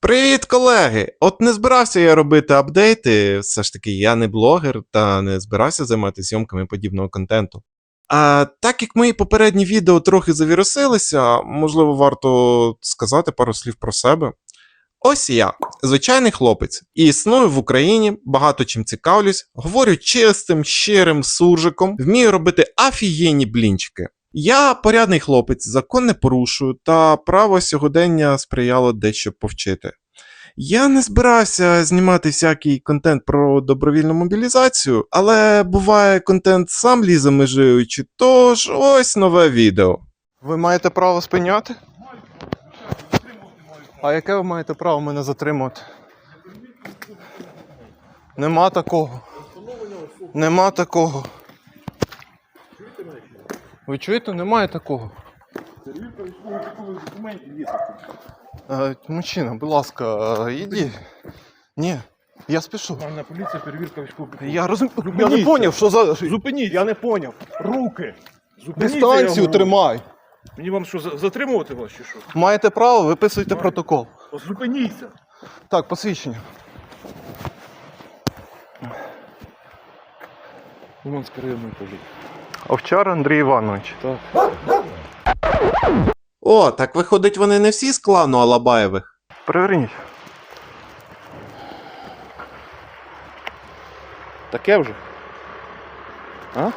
Привіт, колеги! От не збирався я робити апдейти, все ж таки я не блогер та не збирався займатися зйомками подібного контенту. А так як мої попередні відео трохи завірусилися, можливо, варто сказати пару слів про себе. Ось я, звичайний хлопець, і існую в Україні, багато чим цікавлюсь, говорю чистим, щирим суржиком, вмію робити афієнні блінчики. Я порядний хлопець, закон не порушую, та право сьогодення сприяло дещо повчити. Я не збирався знімати всякий контент про добровільну мобілізацію, але буває контент сам лізе межуючи, тож ось нове відео. Ви маєте право спиняти? А яке ви маєте право мене затримувати? Нема такого. Нема такого. Ви чуєте, немає такого. Е, Мужчина, будь ласка, е, іди. Ні, я спішу. Національна поліція, перевірка військових. Я розумію. Я не Зупиніться. поняв, що за. Зупиніть, Я не поняв. руки. Зупиніться, я Дистанцію говорю. тримай. Мені вам що, за- затримувати вас чи що? Маєте право, виписуйте протокол. Зупиніться. Так, посвідчення. Уманська районної поліції. Овчар Андрій Іванович. Так. О, так виходить, вони не всі з клану Алабаєвих. Переверніть. Таке вже? А?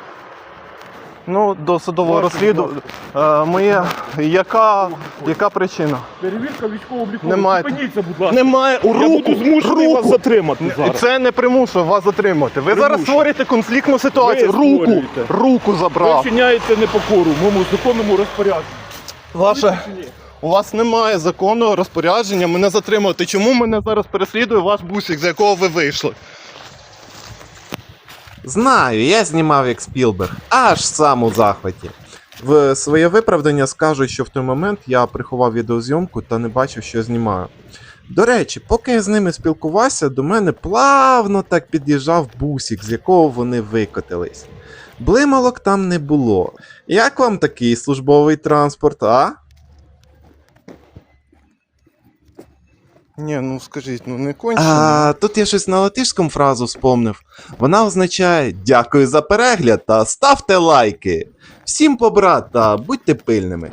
Ну, до судового розслідування. Е, моє. Яка, яка причина? Перевірка військово-облікових. Немає. Зупиніться, будь ласка. Немає у Я буду змушений руку. вас затримати зараз. Це не примушує вас затримати. Ви зараз створюєте конфліктну ситуацію. Ви руку. Руку Ви забрав. вчиняєте непокору в моєму законному розпорядженні. Ваше. У вас немає законного розпорядження мене затримувати. Чому мене зараз переслідує ваш бусик, з якого ви вийшли? Знаю, я знімав як Спілберг, аж сам у захваті. В своє виправдання скажу, що в той момент я приховав відеозйомку та не бачив, що знімаю. До речі, поки я з ними спілкувався, до мене плавно так під'їжджав бусик, з якого вони викотились. Блималок там не було. Як вам такий службовий транспорт, а? Ні, ну скажіть, ну не кончено. А, тут я щось на латишському фразу вспомнив. Вона означає дякую за перегляд та ставте лайки. Всім побрат та будьте пильними.